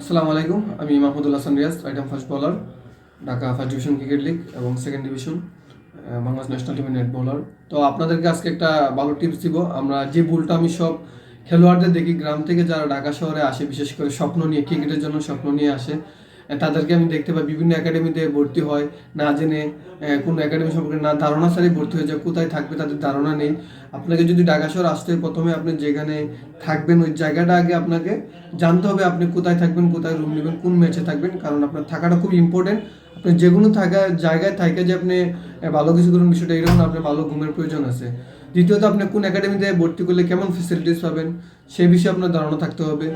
আসসালামু আলাইকুম, আমি Mahmudul Hasan Riaz right arm fast বলার Dhaka first division cricket league এবং সেকেন্ড ডিভিশন বাংলাদেশ ন্যাশনাল টিমের নেট বোলার তো আপনাদেরকে আজকে একটা ভালো টিপস দিব। আমরা যে ভুলটা আমি সব খেলোয়াড়দের দেখি, গ্রাম থেকে যারা ঢাকা শহরে আসে, বিশেষ করে স্বপ্ন নিয়ে ক্রিকেটের জন্য স্বপ্ন নিয়ে আসে তাদেরকে আমি দেখতে পাই, বিভিন্ন একাডেমিতে ভর্তি হয়, না জেনে কোনো একাডেমি সম্পর্কে, না ধারণা ছাড়াই ভর্তি হয়ে যায়, কোথায় থাকবে তাদের ধারণা নেই। আপনাকে যদি ঢাকা শহর আসতে প্রথমে আপনি যেখানে থাকবেন, ওই জায়গাটা আগে আপনাকে জানতে হবে আপনি কোথায় থাকবেন, কোথায় রুম নেবেন, কোন ম্যাচে থাকবেন, কারণ আপনার থাকাটা খুব ইম্পর্টেন্ট আপনি যে কোনো থাকা, জায়গায় থাকে যে আপনি ভালো কিছু করুন, বিষয়টা এরকম আপনার ভালো ঘুমের প্রয়োজন আছে। দ্বিতীয়ত আপনি কোন একাডেমিতে ভর্তি করলে কেমন ফেসিলিটিস পাবেন? সেই বিষয়ে আপনার ধারণা থাকতে হবে।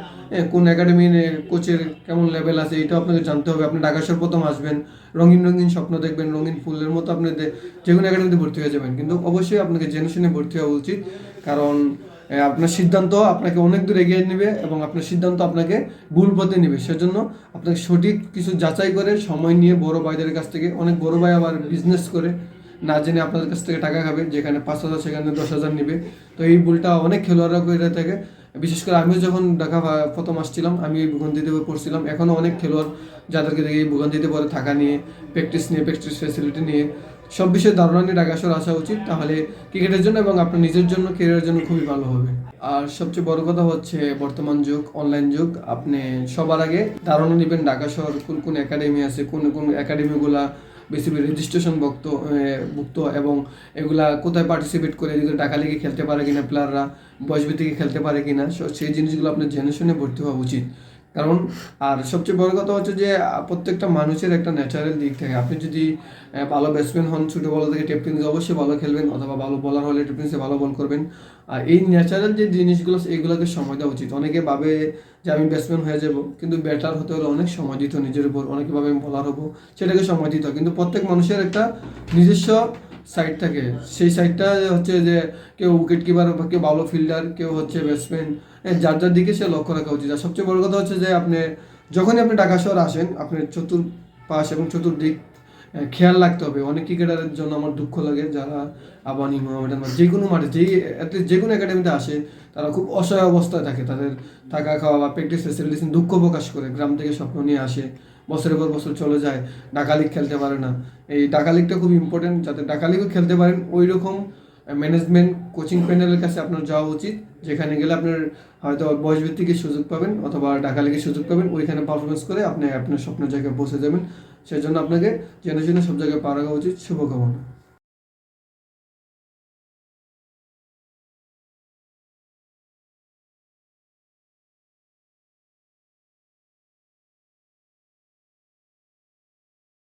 কোন একাডেমির কোচের কেমন লেভেল আছে এটাও আপনাকে জানতে হবে। আপনি ঢাকা প্রথম আসবেন, রঙিন রঙিন স্বপ্ন দেখবেন, রঙিন ফুলের মতো আপনি যে কোনো একাডেমিতে ভর্তি হয়ে যাবেন। কিন্তু অবশ্যই আপনাকে জেনে শুনে ভর্তি হওয়া উচিত। কারণ আপনার সিদ্ধান্ত আপনাকে অনেক দূর এগিয়ে নেবে এবং আপনার সিদ্ধান্ত আপনাকে ভুল পথে নেবে। সেজন্য আপনাকে সঠিক কিছু যাচাই করে সময় নিয়ে বড় ভাইদের কাছ থেকে, অনেক বড় ভাই আবার বিজনেস করে না জেনে আপনাদের কাছ থেকে টাকা খাবে, যেখানে পাঁচ হাজার, সেখানে দশ হাজার নেবে। তো এই ভুলটা অনেক খেলোয়াড়রা করে থাকে। বিশেষ করে আমিও যখন ঢাকা প্রথম আসছিলাম, আমি এই ভূগন্তিতে পড়ছিলাম। এখনও অনেক খেলোয়াড় যাদেরকে দেখে এই ভূগন্তিতে পরে থাকা নিয়ে প্র্যাকটিস নিয়ে প্র্যাকটিস ফ্যাসিলিটি নিয়ে, সব বিষয়ে ধারণা নিয়ে ঢাকা শহর আসা উচিত। তাহলে ক্রিকেটের জন্য এবং আপনার নিজের জন্য ক্যারিয়ারের জন্য খুবই ভালো হবে। আর সবচেয়ে বড় কথা হচ্ছে বর্তমান যুগ অনলাইন যুগ। আপনি সবার আগে ধারণা নেবেন ঢাকা শহর কোন কোন একাডেমি আছে, কোন কোন একাডেমিগুলা বেশি রেজিস্ট্রেশন ভক্ত ভুক্ত এবং এগুলা কোথায় পার্টিসিপেট করে, এদিকে টাকা লেগে খেলতে পারে কিনা প্লেয়াররা বয়স ভিত্তিকে খেলতে পারে কিনা সেই জিনিসগুলো আপনার জেনে শুনে ভর্তি হওয়া উচিত। কারণ, আর সবচেয়ে বড় কথা হচ্ছে যে প্রত্যেকটা মানুষের একটা ন্যাচারাল দিক থাকে। আপনি যদি ভালো ব্যাটসম্যান হন ছোটোবেলা থেকে টেপটিংসে অবশ্যই ভালো খেলবেন, অথবা ভালো বলার হলে টেপটিংসে ভালো বল করবেন। আর এই ন্যাচারাল যে জিনিসগুলো এইগুলোকে সময় দেওয়া উচিত। অনেকে ভাবে যে, আমি ব্যাটসম্যান হয়ে যাব কিন্তু ব্যাটার হতে হলে অনেক সময় দিতে নিজের উপর। অনেকে ভাবে, আমি বলার হব সেটাকে সময় দিতে। কিন্তু প্রত্যেক মানুষের একটা নিজস্ব সাইড থাকে। সেই সাইডটা হচ্ছে যে কেউ উইকেট কিপার বা কেউ ভালো ফিল্ডার কেউ হচ্ছে ব্যাটসম্যান যার যার দিকে সে লক্ষ্য রাখা উচিত। আর সবচেয়ে বড় কথা হচ্ছে যে আপনি, যখনই আপনি ঢাকা শহর আসেন, আপনি চতুর্পাশ এবং চতুর্দিক খেয়াল রাখতে হবে। অনেক ক্রিকেটারের জন্য আমার দুঃখ লাগে, যারা আবানি মোহামেডান বা যে কোনো মাঠে, যেই যে কোনো একাডেমিতে আসে, তারা খুব অসহায় অবস্থায় থাকে। তাদের থাকা খাওয়া বা প্র্যাকটিস ফেসিলিটিস দুঃখ প্রকাশ করে। গ্রাম থেকে স্বপ্ন নিয়ে আসে, বছরের পর বছর চলে যায় ডাকা লিগ খেলতে পারে না। এই ডাকা লিগটা খুব ইম্পর্টেন্ট যাতে ডাকা লিগও খেলতে পারেন ওই রকম ম্যানেজমেন্ট কোচিং প্যানেলের কাছে আপনার যাওয়া উচিত, যেখানে গেলে আপনার হয়তো বয়স ভিত্তিকে সুযোগ পাবেন অথবা ঢাকা লেগে সুযোগ পাবেন, ওইখানে পারফরমেন্স করে আপনি আপনার স্বপ্নের জায়গায় বসে যাবেন। সেই জন্য আপনাকে জেনে জেনে সব জায়গায় পাওয়া উচিত, শুভকামনা।